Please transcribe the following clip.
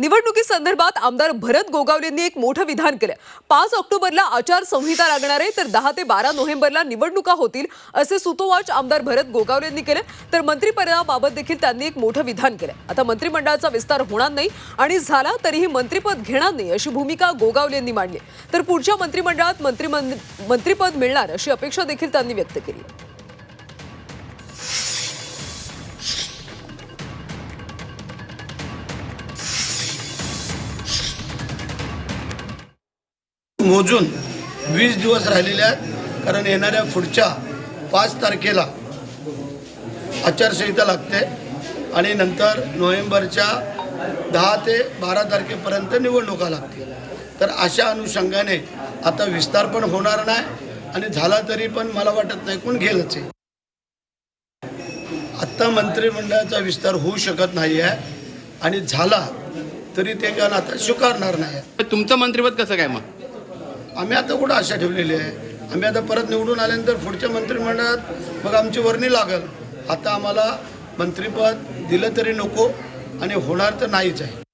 निवडणुकीसंदर्भात आमदार भरत गोगावलेंनी एक मोठं विधान केलं. पाच ऑक्टोबरला आचारसंहिता लागणार आहे तर दहा ते बारा नोव्हेंबरला निवडणुका होतील असे सुतोवाच आमदार भरत गोगावलेंनी केलं. तर मंत्रिपदाबाबत देखील त्यांनी एक मोठं विधान केलं. आता मंत्रिमंडळाचा विस्तार होणार नाही आणि झाला तरीही मंत्रिपद घेणार नाही अशी भूमिका गोगावलेंनी मांडली. तर पुढच्या मंत्रिमंडळात मंत्रिमं मंत्रिपद मिळणार अशी अपेक्षा देखील त्यांनी व्यक्त केली. मोजून वीस दिवस राहिलेले आहेत. कारण येणाऱ्या पुढच्या पाच तारखेला आचारसंहिता लागते आणि नंतर नोव्हेंबरच्या दहा ते बारा तारखेपर्यंत निवडणुका लागतील. तर अशा अनुषंगाने आता विस्तार पण होणार नाही आणि झाला तरी पण मला वाटत नाही कोण घेलच आहे. आत्ता मंत्रिमंडळाचा विस्तार होऊ शकत नाही आहे आणि झाला तरी ते कारण आता स्वीकारणार नाही तुमचं मंत्रिपद कसं काय मग? आम्ही आता कुठं आशा ठेवलेली आहे? आम्ही आता परत निवडून आल्यानंतर पुढच्या मंत्रिमंडळात मग आमची वर्णी लागल. आता आम्हाला मंत्रिपद दिलं तरी नको आणि होणार तर नाहीच आहे.